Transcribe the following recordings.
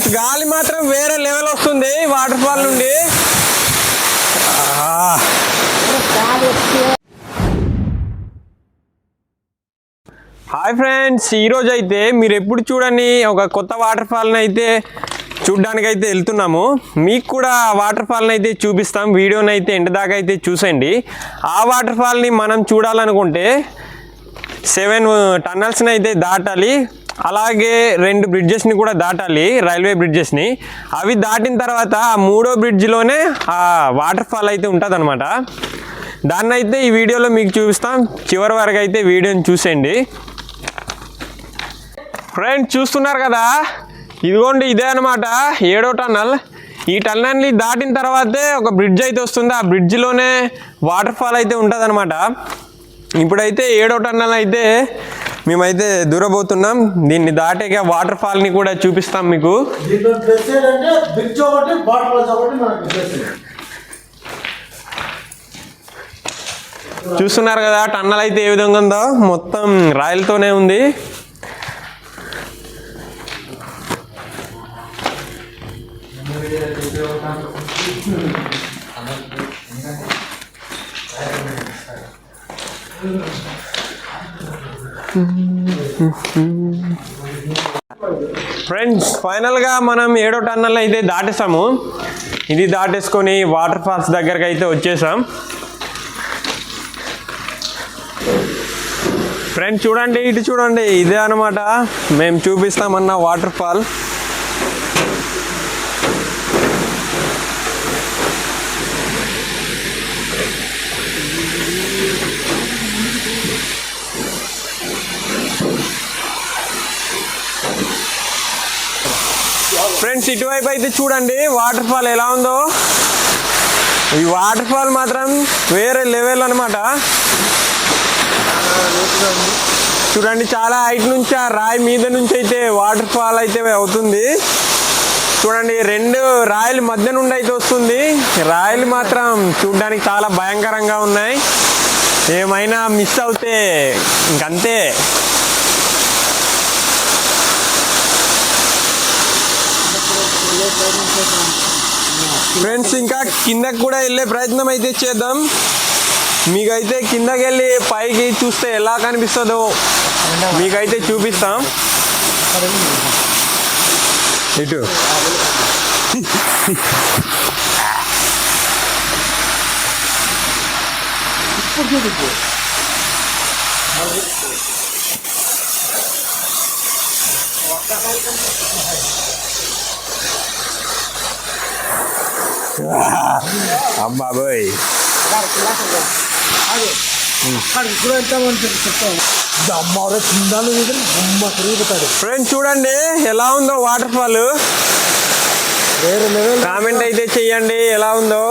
Friends గాలి మాత్రం వేరే లెవెల్ వస్తుంది వాటర్ ఫాల్ నుండి హాయ్ ఫ్రెండ్స్ ఈరోజు అయితే మీరు ఎప్పుడు చూడని ఒక కొత్త వాటర్ ఫాల్ని అయితే చూడ్డానికి అయితే వెళ్తున్నాము. మీకు కూడా ఆ వాటర్ ఫాల్ని అయితే చూపిస్తాం. వీడియోని అయితే ఎండ దాకా అయితే చూసండి ఆ వాటర్ ఫాల్ని మనం చూడాలనుకుంటే సెవెన్ టన్నల్స్ని అయితే దాటాలి. అలాగే రెండు బ్రిడ్జెస్ని కూడా దాటాలి రైల్వే బ్రిడ్జెస్ని అవి దాటిన తర్వాత ఆ మూడో బ్రిడ్జ్లోనే ఆ వాటర్ ఫాల్ అయితే ఉంటుంది దాన్ని అయితే ఈ వీడియోలో మీకు చూపిస్తాం. చివరి వరకు అయితే వీడియోని చూసేయండి. ఫ్రెండ్స్ చూస్తున్నారు కదా? ఇదిగోండి ఇదే అనమాట ఏడో టన్నల్. ఈ టన్నల్ని దాటిన తర్వాతే ఒక బ్రిడ్జ్ అయితే వస్తుంది. ఆ బ్రిడ్జ్లోనే వాటర్ ఫాల్ అయితే ఉంటుంది ఇప్పుడైతే ఏడో టన్నల్ అయితే మేమైతే దూరబోతున్నాం. దీన్ని దాటాక వాటర్ ఫాల్ని కూడా చూపిస్తాం మీకు. చూస్తున్నారు కదా టన్నల్ అయితే ఏ విధంగా ఉందో? మొత్తం రాయలతోనే ఉంది. ఫ్రెండ్స్ ఫైనల్గా మనం ఏడో టన్నల్ అయితే దాటేసాము. ఇది దాటేసుకొని వాటర్ ఫాల్స్ దగ్గరకు అయితే వచ్చేసాం. ఫ్రెండ్స్ చూడండి ఇటు చూడండి ఇదే అనమాట మేము చూపిస్తామన్న వాటర్ ఫాల్ ఫ్రెండ్స్ ఇటువైపు అయితే చూడండి వాటర్ ఫాల్ ఎలా ఉందో. ఈ వాటర్ ఫాల్ మాత్రం వేరే లెవెల్ అనమాట చూడండి చాలా హైట్ నుంచి ఆ రాయి మీద నుంచి అయితే వాటర్ ఫాల్ అయితే అవుతుంది. చూడండి రెండు రాయల మధ్య నుండి అయితే వస్తుంది. రాయలు మాత్రం చూడడానికి చాలా భయంకరంగా ఉన్నాయి. ఏమైనా మిస్ అవుతే ఇంకంతే. ఫ్రెండ్స్ ఇంకా కిందకి కూడా వెళ్ళే ప్రయత్నం అయితే చేద్దాం. మీకైతే కిందకి వెళ్ళి పైకి చూస్తే ఎలా కనిపిస్తుందో మీకైతే చూపిస్తాం. ఇటు. ఒక్కసారి అమ్మా తిరుగుతాడు ఫ్రెండ్స్ చూడండి ఎలా ఉందో వాటర్ ఫాల్ వేరే కామెంట్ అయితే చెయ్యండి ఎలా ఉందో.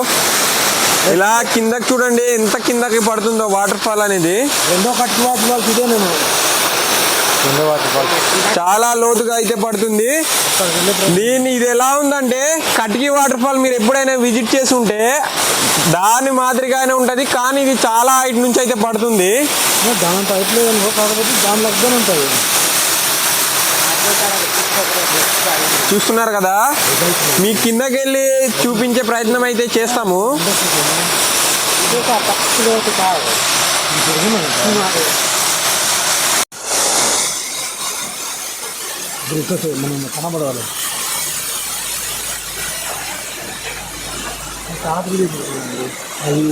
ఇలా కిందకి చూడండి ఎంత కిందకి పడుతుందో వాటర్ ఫాల్ అనేది. రెండో కట్టు వాటి వాళ్ళకి ఇదే నేను రెండో వాటి వాళ్ళకి చాలా లోతుగా అయితే పడుతుంది. దీన్ని ఇది ఎలా ఉందంటే కటికి వాటర్ ఫాల్ మీరు ఎప్పుడైనా విజిట్ చేసి ఉంటే దాని మాదిరిగానే ఉంటుంది కానీ ఇది చాలా హైట్ నుంచి అయితే పడుతుంది. దాని కాకపోతే దాని లగ్గానే ఉంటుంది. చూస్తున్నారు కదా? మీ కిందకి వెళ్ళి చూపించే ప్రయత్నం అయితే చేస్తాము. మనం కనబడాలి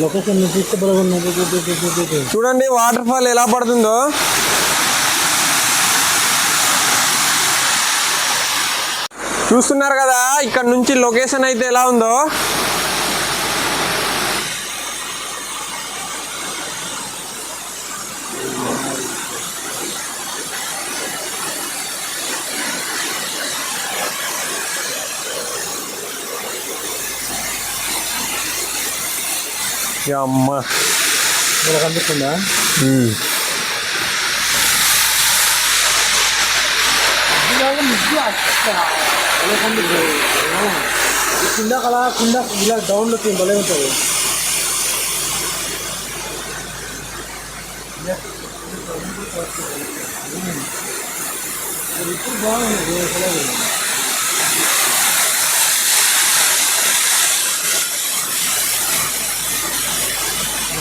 లొకేషన్ చూడండి వాటర్ ఫాల్ ఎలా పడుతుందో. చూస్తున్నారు కదా ఇక్కడ నుంచి లొకేషన్ అయితే ఎలా ఉందో. అమ్మ ఇలా కనిపిస్తుందా కింద అలా కింద ఇలా డౌన్లో భలే ఉంటుంది ఇప్పుడు బాగుంది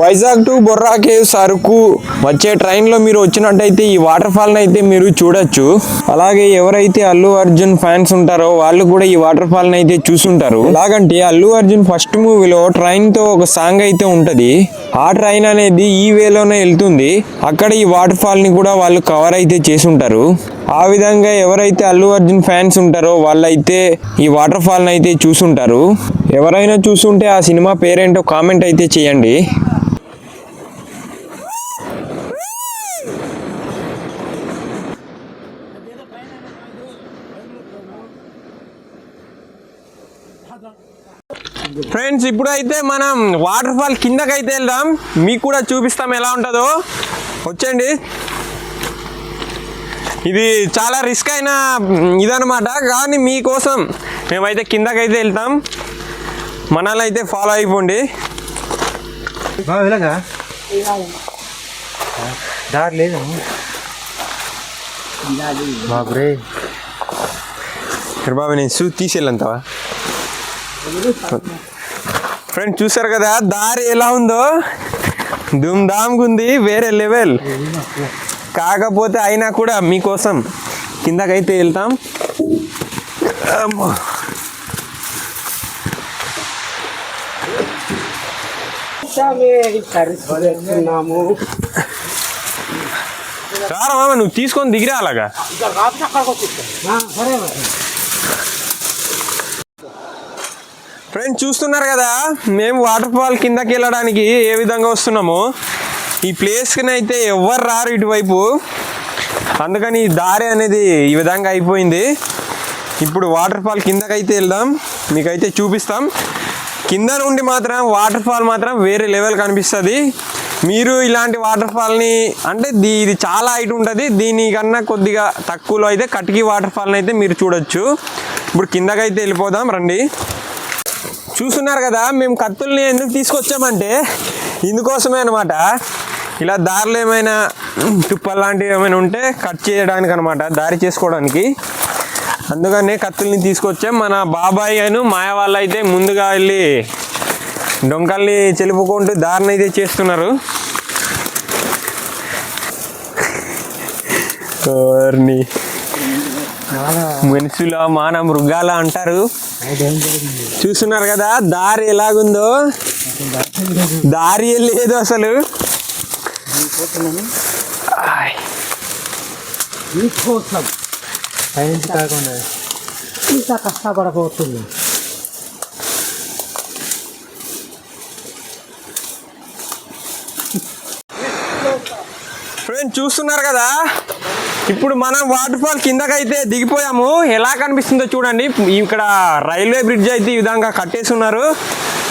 వైజాగ్ టు బొర్రా కేవ్స్ అరకు వచ్చే ట్రైన్లో మీరు వచ్చినట్టయితే ఈ వాటర్ ఫాల్ని అయితే మీరు చూడొచ్చు. అలాగే ఎవరైతే అల్లు అర్జున్ ఫ్యాన్స్ ఉంటారో వాళ్ళు కూడా ఈ వాటర్ ఫాల్ని అయితే చూసుంటారు. ఎలాగంటే అల్లు అర్జున్ ఫస్ట్ మూవీలో ట్రైన్తో ఒక సాంగ్ అయితే ఉంటది. ఆ ట్రైన్ అనేది ఈ వేలోనే వెళ్తుంది. అక్కడ ఈ వాటర్ ఫాల్ని కూడా వాళ్ళు కవర్ అయితే చేసుంటారు ఆ విధంగా ఎవరైతే అల్లు అర్జున్ ఫ్యాన్స్ ఉంటారో వాళ్ళైతే ఈ వాటర్ ఫాల్ని అయితే చూసుంటారు. ఎవరైనా చూసుంటే ఆ సినిమా పేరేంటో కామెంట్ అయితే చేయండి. ఫ్రెండ్స్ ఇప్పుడైతే మనం వాటర్ ఫాల్ కిందకైతే వెళ్దాం. మీకు కూడా చూపిస్తాం ఎలా ఉంటుందో. వచ్చండి ఇది చాలా రిస్క్ అయిన ఇదనమాట కానీ మీకోసం మేమైతే కిందకైతే వెళ్తాం. మనల్ని అయితే ఫాలో అయిపోండి దారి లేదు. బాబురే బాబు నేను చూ తీసేళ్ళంతవా ఫ్రెండ్ చూసారు కదా దారి ఎలా ఉందో? దుమ్ దామ్గా ఉంది వేరే లెవెల్ కాకపోతే అయినా కూడా మీకోసం కిందకైతే వెళ్తాం. అమ్మో. రారా నువ్వు తీసుకొని దిగిరా అలాగా? ఫ్రెండ్స్ చూస్తున్నారు కదా మేము వాటర్ ఫాల్ కిందకి వెళ్ళడానికి ఏ విధంగా వస్తున్నాము? ఈ ప్లేస్కి అయితే ఎవ్వరు రారు ఇటువైపు. అందుకని ఈ దారి అనేది ఈ విధంగా అయిపోయింది. ఇప్పుడు వాటర్ ఫాల్ కిందకైతే వెళ్దాం. మీకైతే చూపిస్తాం. కింద నుండి మాత్రం వాటర్ ఫాల్ మాత్రం వేరే లెవెల్ కనిపిస్తుంది. మీరు ఇలాంటి వాటర్ ఫాల్ని అంటే దీ ఇది చాలా హైట్ ఉంటుంది. దీనికన్నా కొద్దిగా తక్కువలో అయితే కటికి వాటర్ ఫాల్ని అయితే మీరు చూడొచ్చు. ఇప్పుడు కిందకైతే వెళ్ళిపోదాం రండి. చూస్తున్నారు కదా మేము కత్తుల్ని ఎందుకు తీసుకొచ్చామంటే ఇందుకోసమే అనమాట ఇలా దారిలో ఏమైనా తుప్పలు లాంటివి ఏమైనా ఉంటే కట్ చేయడానికి అనమాట దారి చేసుకోవడానికి. అందుకనే కత్తుల్ని తీసుకొచ్చాం. మన బాబాయ్ అను మాయ వాళ్ళు అయితే ముందుగా వెళ్ళి డొంకల్ని చెలుపుకుంటూ దారిని అయితే చేస్తున్నారు. మనుషుల మాన మృగాల అంటారు. చూస్తున్నారు కదా దారి ఎలాగుందో? దారి లేదు అసలు. మీకోసం. పైనుంచి కాకుండా ఇంత కష్టపడకపోతుంది ఫ్రెండ్ చూస్తున్నారు కదా? ఇప్పుడు మనం వాటర్ ఫాల్ కిందకైతే దిగిపోయాము. ఎలా కనిపిస్తుందో చూడండి. ఇక్కడ రైల్వే బ్రిడ్జ్ అయితే ఈ విధంగా కట్టేసి ఉన్నారు.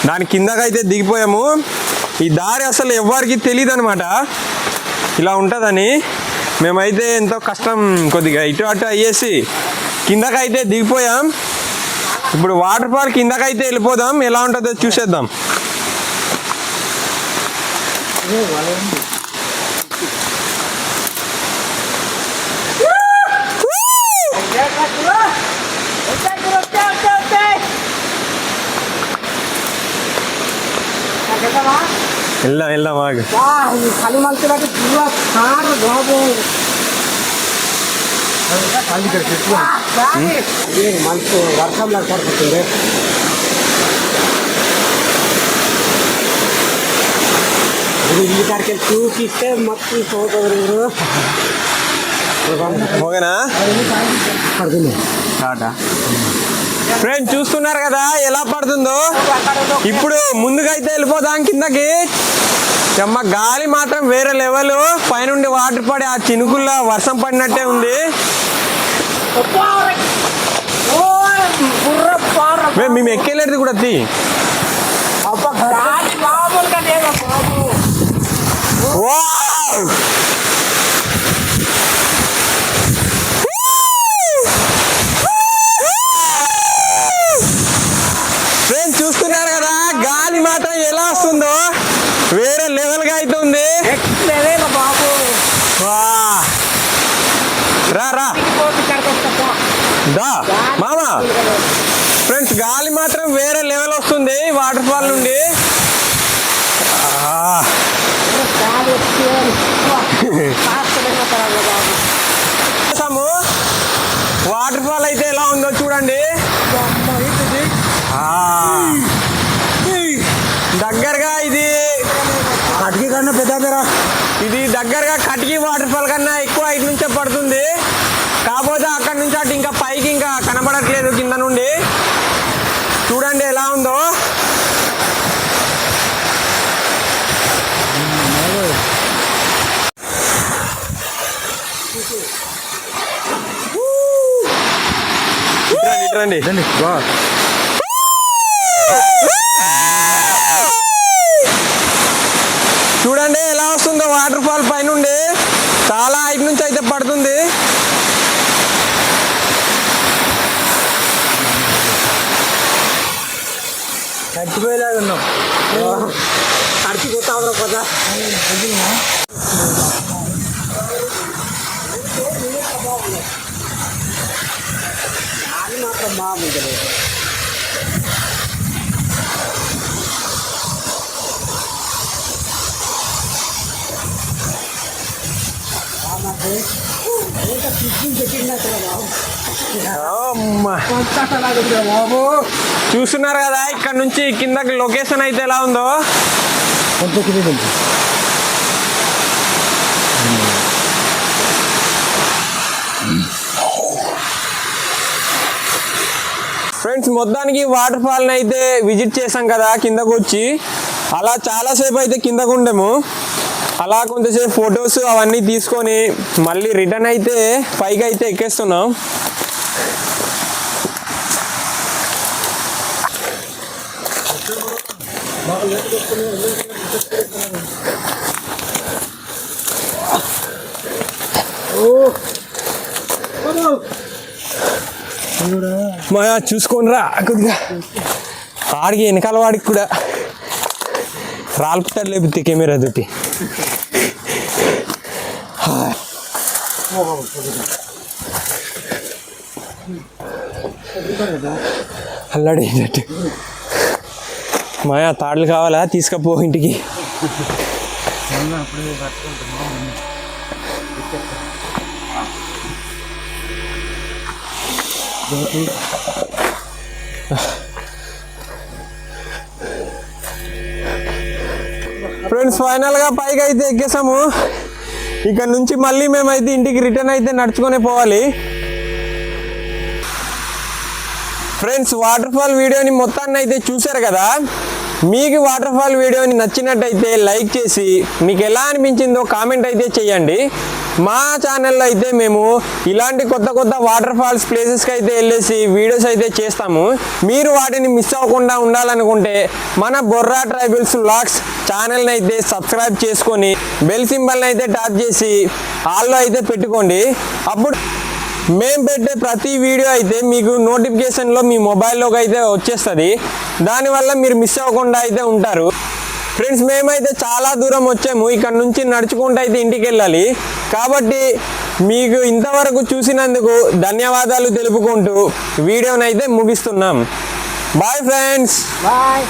దాని కిందకైతే దిగిపోయాము. ఈ దారి అసలు ఎవరికి తెలియదు అనమాట ఇలా ఉంటుందని మేమైతే ఎంతో కష్టం కొద్దిగా ఇటు అటు అయ్యేసి కిందకైతే దిగిపోయాం. ఇప్పుడు వాటర్ పార్క్ కిందకైతే వెళ్ళిపోదాం. ఎలా ఉంటుందో చూసేద్దాం. వెళ్దాం వెళ్దాం ఆగు చలి మంచులకి పూర కారు బాబు మంచు వర్షంలో పడుతుంది ఇల్లు కాడికి చూపిస్తే మొత్తం చూపగలరు ఓకేనా పడుతుంది ఫ్రెండ్ చూస్తున్నారు కదా ఎలా పడుతుందో? ఇప్పుడు ముందుకైతే వెళ్ళిపోదాం కిందకి. అమ్మ గాలి మాత్రం వేరే లెవెల్ పైనుండి వాటర్ పడి ఆ చినుకుల్లో వర్షం పడినట్టే ఉంది. మేము ఎక్కేలేదు కూడా తీ! ఫ్రెండ్స్ చూస్తున్నారు కదా గాలి మాత్రం ఎలా వస్తుందో వేరే లెవెల్ బాబు దా మామా ఫ్రెండ్స్ గాలి మాత్రం వేరే లెవెల్ వస్తుంది వాటర్ ఫాల్ నుండి. చూసాము వాటర్ ఫాల్ అయితే ఎలా ఉందో చూడండి. దగ్గరగా కన్నా పెద్ద ఇది దగ్గరగా కటికి వాటర్ ఫాల్ కన్నా ఎక్కువ ఇటు నుంచే పడుతుంది. కాకపోతే అక్కడ నుంచి అటు ఇంకా పైకి ఇంకా కనబడట్లేదు కింద నుండి. చూడండి ఎలా ఉందో. ఇట్రండి, ఇట్రండి చూడండి ఎలా వస్తుందో ఫాల్ పైనుండి చాలా హైట్ నుంచి అయితే పడుతుంది. చచ్చిపోయేలాగా ఉన్నాం. కడిచి కొత్త కదా. మాత్రం బాగుంటుంది చూస్తున్నారు కదా ఇక్కడ నుంచి కిందకి లొకేషన్ అయితే ఎలా ఉందో? ఫ్రెండ్స్ మొత్తానికి వాటర్ ఫాల్ని అయితే విజిట్ చేసాం కదా కిందకు వచ్చి. అలా చాలాసేపు అయితే కిందకు ఉండేము. అలా కొంతసేపు ఫొటోస్ అవన్నీ తీసుకొని మళ్ళీ రిటర్న్ అయితే పైకి అయితే ఎక్కేస్తున్నాం. మాయా చూసుకొని రా కొద్దిగా. ఆడికి వెనకాల వాడికి కూడా రాల్పుతాడు లేకపోతే కెమెరా తోటి. అల్లాడేటట్టు మాయా తాడులు కావాలా? తీసుకపో ఇంటికి. ఫ్రెండ్స్ ఫైనల్గా పైకి అయితే ఎక్కేసాము. ఇక్కడ నుంచి మళ్ళీ మేమైతే ఇంటికి రిటర్న్ అయితే నడుచుకొని పోవాలి. ఫ్రెండ్స్ వాటర్ ఫాల్ వీడియోని మొత్తాన్ని అయితే చూశారు కదా? మీకు వాటర్ ఫాల్ వీడియోని నచ్చినట్టయితే లైక్ చేసి మీకు ఎలా అనిపించిందో కామెంట్ అయితే చేయండి. మా ఛానల్లో అయితే మేము ఇలాంటి కొత్త కొత్త వాటర్ ఫాల్స్ ప్లేసెస్కి అయితే వెళ్ళేసి వీడియోస్ అయితే చేస్తాము. మీరు వాటిని మిస్ అవ్వకుండా ఉండాలనుకుంటే మన బొర్రా ట్రైబల్స్ వ్లాగ్స్ ఛానల్ని అయితే సబ్స్క్రైబ్ చేసుకొని బెల్ సింబల్ని అయితే ట్యాప్ చేసి ఆల్లో అయితే పెట్టుకోండి. అప్పుడు మేము పెట్టే ప్రతి వీడియో అయితే మీకు నోటిఫికేషన్లో మీ మొబైల్లోకి అయితే వచ్చేస్తుంది. దానివల్ల మీరు మిస్ అవ్వకుండా అయితే ఉంటారు. ఫ్రెండ్స్ మేమైతే చాలా దూరం వచ్చాము. ఇక్కడ నుంచి నడుచుకుంటూ అయితే ఇంటికి వెళ్ళాలి. కాబట్టి మీకు ఇంతవరకు చూసినందుకు ధన్యవాదాలు తెలుపుకుంటూ వీడియోనైతే ముగిస్తున్నాం. Bye friends. బాయ్.